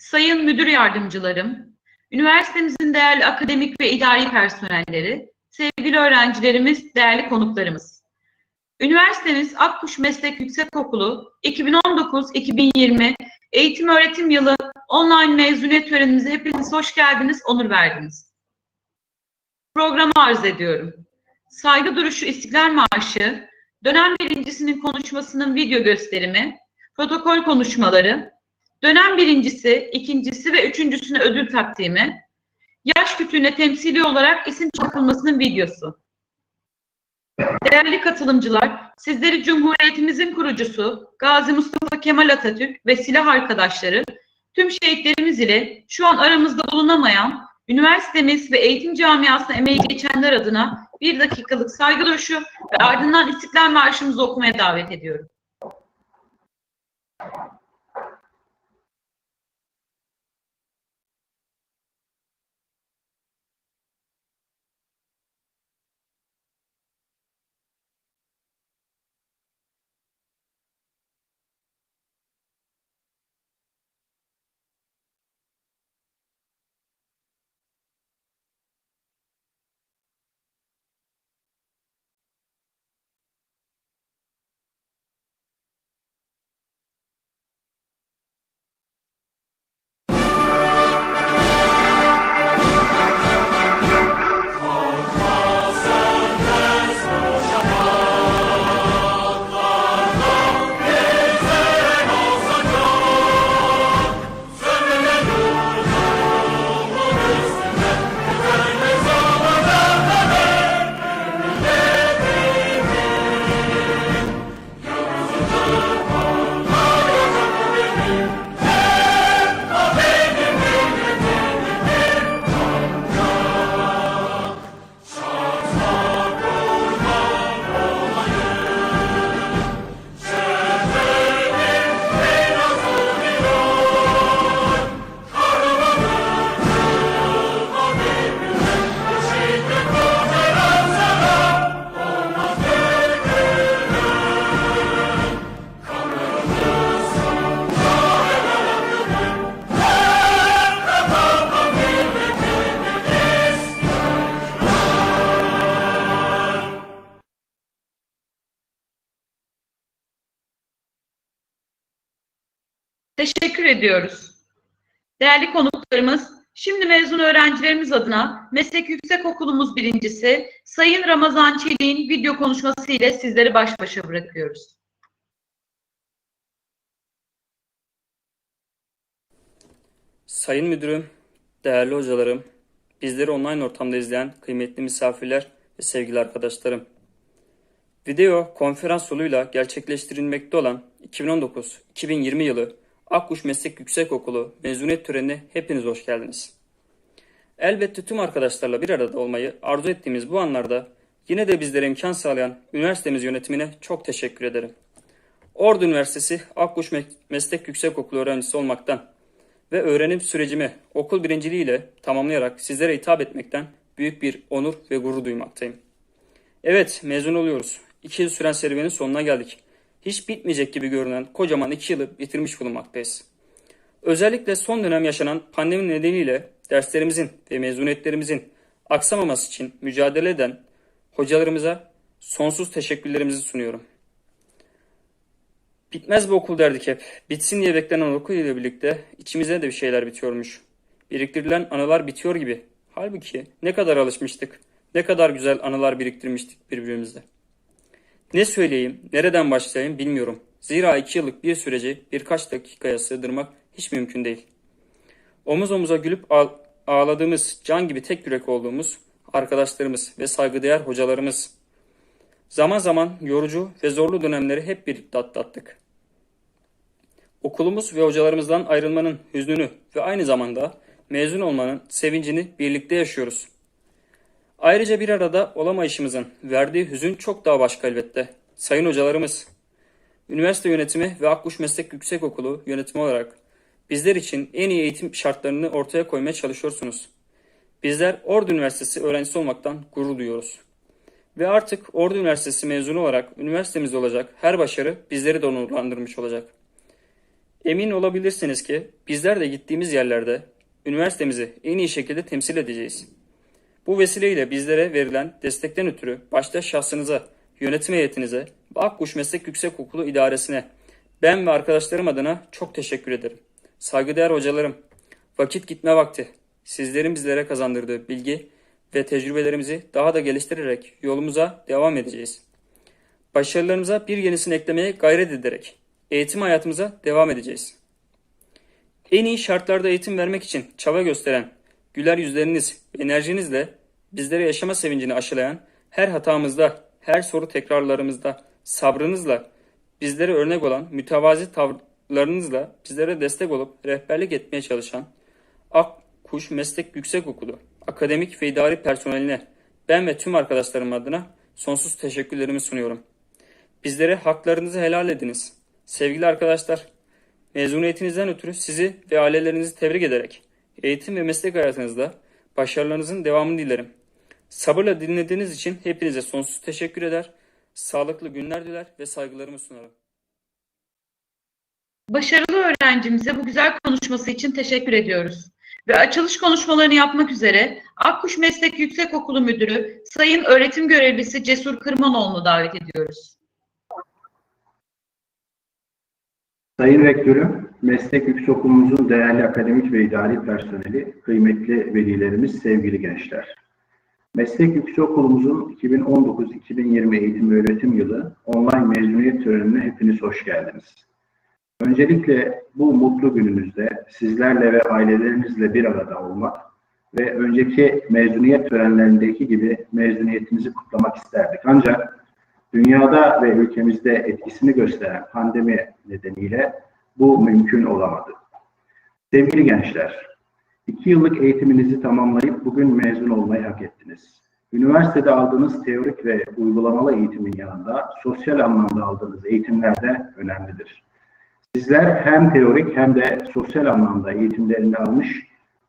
sayın müdür yardımcılarım, üniversitemizin değerli akademik ve idari personelleri, sevgili öğrencilerimiz, değerli konuklarımız. Üniversitemiz Akkuş Meslek Yüksekokulu 2019-2020 eğitim öğretim yılı online mezuniyet törenimize hepiniz hoş geldiniz, onur verdiniz. Programı arz ediyorum. Saygı duruşu İstiklal Marşı, dönem birincisinin konuşmasının video gösterimi, protokol konuşmaları, dönem birincisi, ikincisi ve üçüncüsüne ödül takdimi, yaş kütüğüne temsili olarak isim çakılmasının videosu. Değerli katılımcılar, sizleri Cumhuriyetimizin kurucusu Gazi Mustafa Kemal Atatürk ve silah arkadaşları, tüm şehitlerimiz ile şu an aramızda bulunamayan üniversitemiz ve eğitim camiasına emeği geçenler adına bir dakikalık saygı duruşu ve ardından İstiklal Marşımızı okumaya davet ediyorum. Teşekkür ediyoruz. Değerli konuklarımız, şimdi mezun öğrencilerimiz adına Meslek Yüksekokulumuz birincisi Sayın Ramazan Çelik'in video konuşması ile sizleri baş başa bırakıyoruz. Sayın Müdürüm, değerli hocalarım, bizleri online ortamda izleyen kıymetli misafirler ve sevgili arkadaşlarım. Video konferans yoluyla gerçekleştirilmekte olan 2019-2020 yılı Akkuş Meslek Yüksekokulu mezuniyet törenine hepiniz hoş geldiniz. Elbette tüm arkadaşlarla bir arada olmayı arzu ettiğimiz bu anlarda yine de bizlere imkan sağlayan üniversitemiz yönetimine çok teşekkür ederim. Ordu Üniversitesi Akkuş Me- Meslek Yüksekokulu öğrencisi olmaktan ve öğrenim sürecimi okul birinciliğiyle tamamlayarak sizlere hitap etmekten büyük bir onur ve gurur duymaktayım. Evet mezun oluyoruz. İki yıl süren serüvenin sonuna geldik. Hiç bitmeyecek gibi görünen kocaman iki yılı bitirmiş bulunmaktayız. Özellikle son dönem yaşanan pandemi nedeniyle derslerimizin ve mezuniyetlerimizin aksamaması için mücadele eden hocalarımıza sonsuz teşekkürlerimizi sunuyorum. Bitmez bu okul derdik hep. Bitsin diye beklenen okul ile birlikte içimize de bir şeyler bitiyormuş. Biriktirilen anılar bitiyor gibi. Halbuki ne kadar alışmıştık, ne kadar güzel anılar biriktirmiştik birbirimizle. Ne söyleyeyim, nereden başlayayım bilmiyorum. Zira iki yıllık bir süreci birkaç dakikaya sığdırmak hiç mümkün değil. Omuz omuza gülüp ağ- ağladığımız, can gibi tek yürek olduğumuz arkadaşlarımız ve saygıdeğer hocalarımız. Zaman zaman yorucu ve zorlu dönemleri hep birlikte atlattık. Okulumuz ve hocalarımızdan ayrılmanın hüznünü ve aynı zamanda mezun olmanın sevincini birlikte yaşıyoruz. Ayrıca bir arada olamayışımızın verdiği hüzün çok daha başka elbette. Sayın hocalarımız, üniversite yönetimi ve Akkuş Meslek Yüksekokulu yönetimi olarak bizler için en iyi eğitim şartlarını ortaya koymaya çalışıyorsunuz. Bizler Ordu Üniversitesi öğrencisi olmaktan gurur duyuyoruz. Ve artık Ordu Üniversitesi mezunu olarak üniversitemizde olacak her başarı bizleri de onurlandırmış olacak. Emin olabilirsiniz ki bizler de gittiğimiz yerlerde üniversitemizi en iyi şekilde temsil edeceğiz. Bu vesileyle bizlere verilen destekten ötürü başta şahsınıza, yönetim heyetinize ve Akkuş Meslek Yüksekokulu idaresine ben ve arkadaşlarım adına çok teşekkür ederim. Saygıdeğer hocalarım, vakit gitme vakti. Sizlerin bizlere kazandırdığı bilgi ve tecrübelerimizi daha da geliştirerek yolumuza devam edeceğiz. Başarılarımıza bir yenisini eklemeye gayret ederek eğitim hayatımıza devam edeceğiz. En iyi şartlarda eğitim vermek için çaba gösteren, güler yüzleriniz enerjinizle bizlere yaşama sevincini aşılayan her hatamızda, her soru tekrarlarımızda sabrınızla, bizlere örnek olan mütevazi tavırlarınızla bizlere destek olup rehberlik etmeye çalışan Akkuş Meslek Yüksekokulu akademik ve idari personeline ben ve tüm arkadaşlarım adına sonsuz teşekkürlerimi sunuyorum. Bizlere haklarınızı helal ediniz. Sevgili arkadaşlar, mezuniyetinizden ötürü sizi ve ailelerinizi tebrik ederek eğitim ve meslek hayatınızda başarılarınızın devamını dilerim. Sabırla dinlediğiniz için hepinize sonsuz teşekkür eder, sağlıklı günler diler ve saygılarımı sunarım. Başarılı öğrencimize bu güzel konuşması için teşekkür ediyoruz. Ve açılış konuşmalarını yapmak üzere Akkuş Meslek Yüksekokulu Müdürü Sayın Öğretim Görevlisi Cesur Kırmanoğlu'nu davet ediyoruz. Sayın Rektörüm, Meslek Yüksekokulumuzun değerli akademik ve idari personeli, kıymetli velilerimiz, sevgili gençler. Meslek Yüksekokulumuzun 2019-2020 eğitim öğretim yılı online mezuniyet törenine hepiniz hoş geldiniz. Öncelikle bu mutlu gününüzde sizlerle ve ailelerinizle bir arada olmak ve önceki mezuniyet törenlerindeki gibi mezuniyetinizi kutlamak isterdik. Ancak dünyada ve ülkemizde etkisini gösteren pandemi nedeniyle bu mümkün olamadı. Sevgili gençler, iki yıllık eğitiminizi tamamlayıp bugün mezun olmayı hak ettiniz. Üniversitede aldığınız teorik ve uygulamalı eğitimin yanında sosyal anlamda aldığınız eğitimler de önemlidir. Sizler hem teorik hem de sosyal anlamda eğitimlerini almış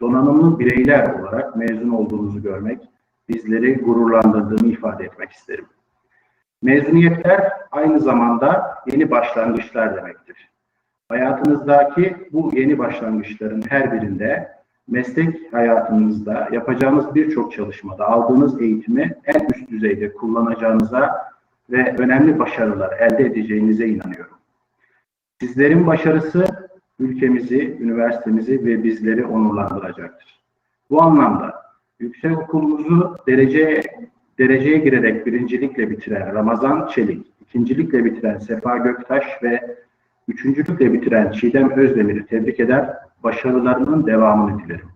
donanımlı bireyler olarak mezun olduğunuzu görmek bizleri gururlandırdığını ifade etmek isterim. Mezuniyetler aynı zamanda yeni başlangıçlar demektir. Hayatınızdaki bu yeni başlangıçların her birinde meslek hayatınızda yapacağınız birçok çalışmada aldığınız eğitimi en üst düzeyde kullanacağınıza ve önemli başarılar elde edeceğinize inanıyorum. Sizlerin başarısı ülkemizi, üniversitemizi ve bizleri onurlandıracaktır. Bu anlamda yüksekokulumuzu dereceye dereceye girerek birincilikle bitiren Ramazan Çelik, ikincilikle bitiren Sefa Göktaş ve üçüncülükle bitiren Çiğdem Özdemir'i tebrik eder, başarılarının devamını dilerim.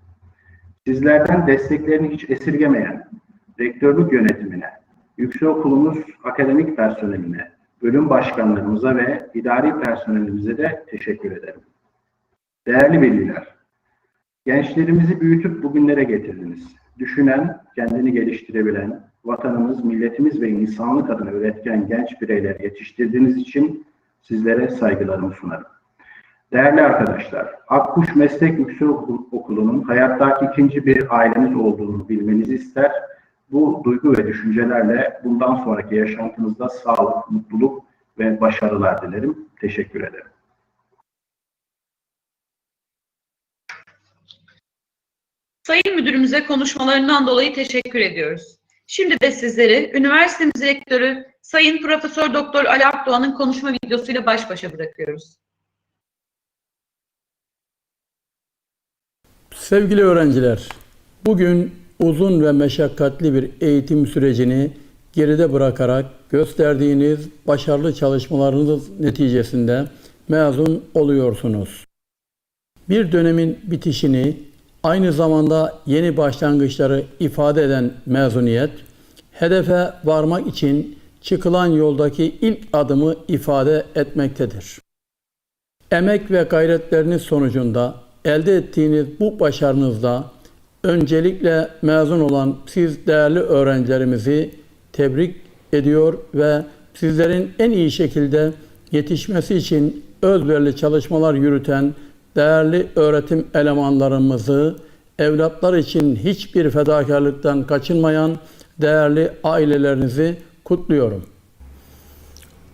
Sizlerden desteklerini hiç esirgemeyen rektörlük yönetimine, yüksekokulumuz akademik personeline, bölüm başkanlarımıza ve idari personelimize de teşekkür ederim. Değerli veliler, gençlerimizi büyütüp bugünlere getirdiniz. Düşünen, kendini geliştirebilen, vatanımız, milletimiz ve insanlık adına üretken genç bireyler yetiştirdiğiniz için sizlere saygılarımı sunarım. Değerli arkadaşlar, Akkuş Meslek Yüksekokulu'nun hayattaki ikinci bir aileniz olduğunu bilmenizi ister. Bu duygu ve düşüncelerle bundan sonraki yaşantınızda sağlık, mutluluk ve başarılar dilerim. Teşekkür ederim. Sayın Müdürümüze konuşmalarından dolayı teşekkür ediyoruz. Şimdi de sizleri üniversitemiz rektörü Sayın Profesör Doktor Ali Akdoğan'ın konuşma videosuyla baş başa bırakıyoruz. Sevgili öğrenciler, bugün uzun ve meşakkatli bir eğitim sürecini geride bırakarak gösterdiğiniz başarılı çalışmalarınız neticesinde mezun oluyorsunuz. Bir dönemin bitişini aynı zamanda yeni başlangıçları ifade eden mezuniyet, hedefe varmak için çıkılan yoldaki ilk adımı ifade etmektedir. Emek ve gayretleriniz sonucunda elde ettiğiniz bu başarınızda öncelikle mezun olan siz değerli öğrencilerimizi tebrik ediyor ve sizlerin en iyi şekilde yetişmesi için özverili çalışmalar yürüten değerli öğretim elemanlarımızı, evlatlar için hiçbir fedakarlıktan kaçınmayan değerli ailelerinizi kutluyorum.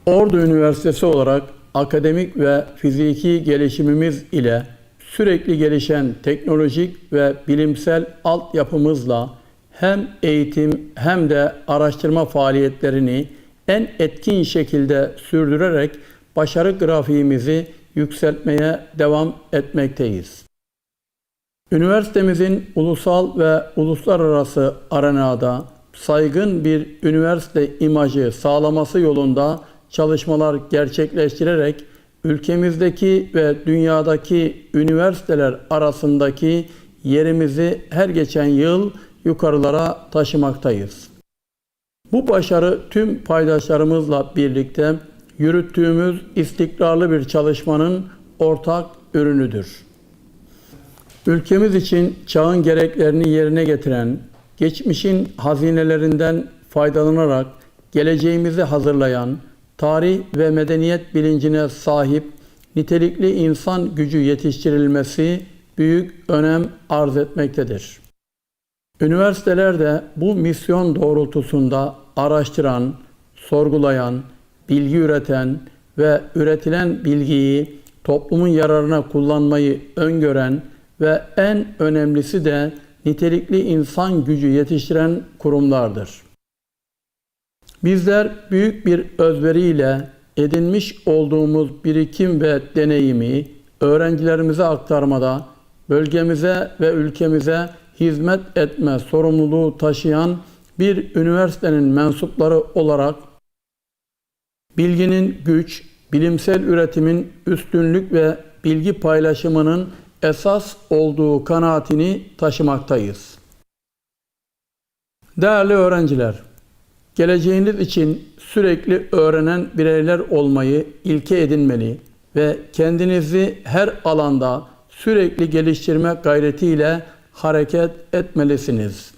Ordu Üniversitesi olarak akademik ve fiziki gelişimimiz ile sürekli gelişen teknolojik ve bilimsel altyapımızla hem eğitim hem de araştırma faaliyetlerini en etkin şekilde sürdürerek başarı grafiğimizi yükseltmeye devam etmekteyiz. Üniversitemizin ulusal ve uluslararası arenada saygın bir üniversite imajı sağlaması yolunda çalışmalar gerçekleştirerek ülkemizdeki ve dünyadaki üniversiteler arasındaki yerimizi her geçen yıl yukarılara taşımaktayız. Bu başarı tüm paydaşlarımızla birlikte yürüttüğümüz istikrarlı bir çalışmanın ortak ürünüdür. Ülkemiz için çağın gereklerini yerine getiren, geçmişin hazinelerinden faydalanarak geleceğimizi hazırlayan, tarih ve medeniyet bilincine sahip nitelikli insan gücü yetiştirilmesi büyük önem arz etmektedir. Üniversiteler de bu misyon doğrultusunda araştıran, sorgulayan, bilgi üreten ve üretilen bilgiyi toplumun yararına kullanmayı öngören ve en önemlisi de nitelikli insan gücü yetiştiren kurumlardır. Bizler büyük bir özveriyle edinmiş olduğumuz birikim ve deneyimi öğrencilerimize aktarmada bölgemize ve ülkemize hizmet etme sorumluluğu taşıyan bir üniversitenin mensupları olarak bilginin güç, bilimsel üretimin üstünlük ve bilgi paylaşımının esas olduğu kanaatini taşımaktayız. Değerli öğrenciler, geleceğiniz için sürekli öğrenen bireyler olmayı ilke edinmeli ve kendinizi her alanda sürekli geliştirme gayretiyle hareket etmelisiniz.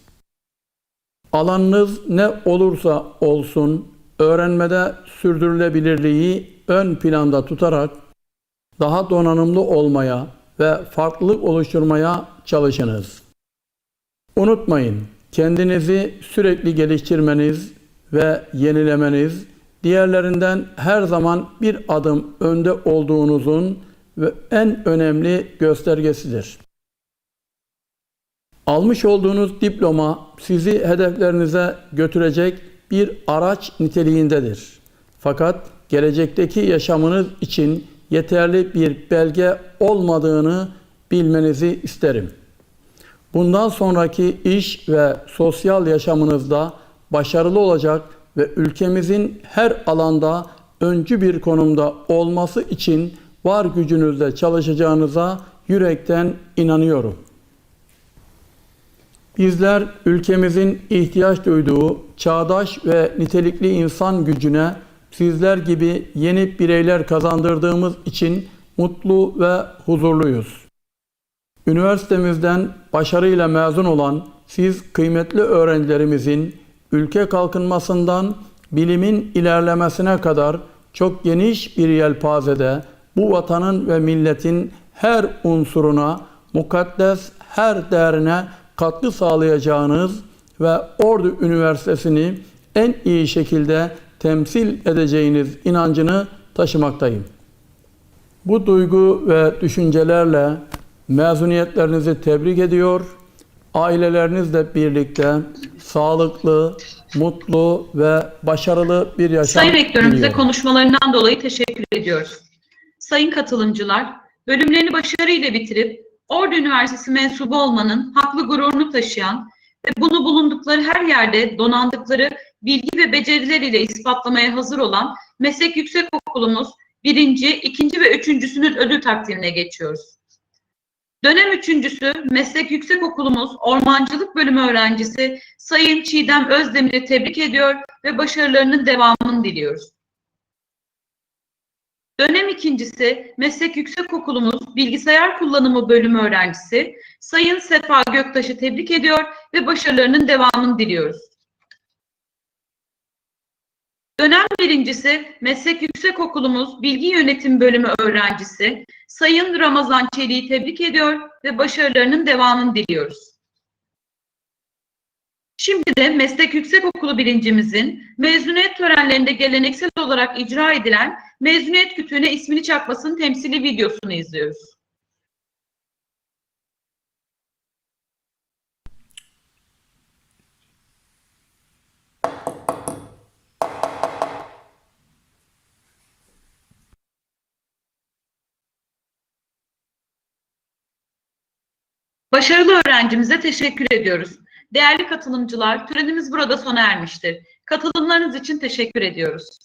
Alanınız ne olursa olsun öğrenmede sürdürülebilirliği ön planda tutarak daha donanımlı olmaya ve farklılık oluşturmaya çalışınız. Unutmayın, kendinizi sürekli geliştirmeniz ve yenilemeniz diğerlerinden her zaman bir adım önde olduğunuzun ve en önemli göstergesidir. Almış olduğunuz diploma sizi hedeflerinize götürecek bir araç niteliğindedir. Fakat gelecekteki yaşamınız için yeterli bir belge olmadığını bilmenizi isterim. Bundan sonraki iş ve sosyal yaşamınızda başarılı olacak ve ülkemizin her alanda öncü bir konumda olması için var gücünüzle çalışacağınıza yürekten inanıyorum. Bizler ülkemizin ihtiyaç duyduğu çağdaş ve nitelikli insan gücüne sizler gibi yeni bireyler kazandırdığımız için mutlu ve huzurluyuz. Üniversitemizden başarıyla mezun olan siz kıymetli öğrencilerimizin ülke kalkınmasından bilimin ilerlemesine kadar çok geniş bir yelpazede bu vatanın ve milletin her unsuruna, mukaddes her değerine katkı sağlayacağınız ve Ordu Üniversitesi'ni en iyi şekilde temsil edeceğiniz inancını taşımaktayım. Bu duygu ve düşüncelerle mezuniyetlerinizi tebrik ediyor, ailelerinizle birlikte sağlıklı, mutlu ve başarılı bir yaşam Sayın Rektörümüze konuşmalarından dolayı teşekkür ediyoruz. Sayın katılımcılar, bölümlerini başarıyla bitirip Ordu Üniversitesi mensubu olmanın haklı gururunu taşıyan ve bunu bulundukları her yerde donandıkları bilgi ve beceriler ile ispatlamaya hazır olan Meslek Yüksek Okulumuz birinci, ikinci ve üçüncüsünün ödül takdimine geçiyoruz. Dönem üçüncüsü Meslek Yüksek Okulumuz Ormancılık Bölümü öğrencisi Sayın Çiğdem Özdemir'i tebrik ediyor ve başarılarının devamını diliyoruz. Dönem ikincisi Meslek Yüksekokulumuz Bilgisayar Kullanımı Bölümü öğrencisi Sayın Sefa Göktaş'ı tebrik ediyor ve başarılarının devamını diliyoruz. Dönem birincisi Meslek Yüksekokulumuz Bilgi Yönetim Bölümü öğrencisi Sayın Ramazan Çelik'i tebrik ediyor ve başarılarının devamını diliyoruz. Şimdi de Meslek Yüksekokulu birincimizin mezuniyet törenlerinde geleneksel olarak icra edilen mezuniyet kütüğüne ismini çakmasının temsili videosunu izliyoruz. Başarılı öğrencimize teşekkür ediyoruz. Değerli katılımcılar, törenimiz burada sona ermiştir. Katılımlarınız için teşekkür ediyoruz.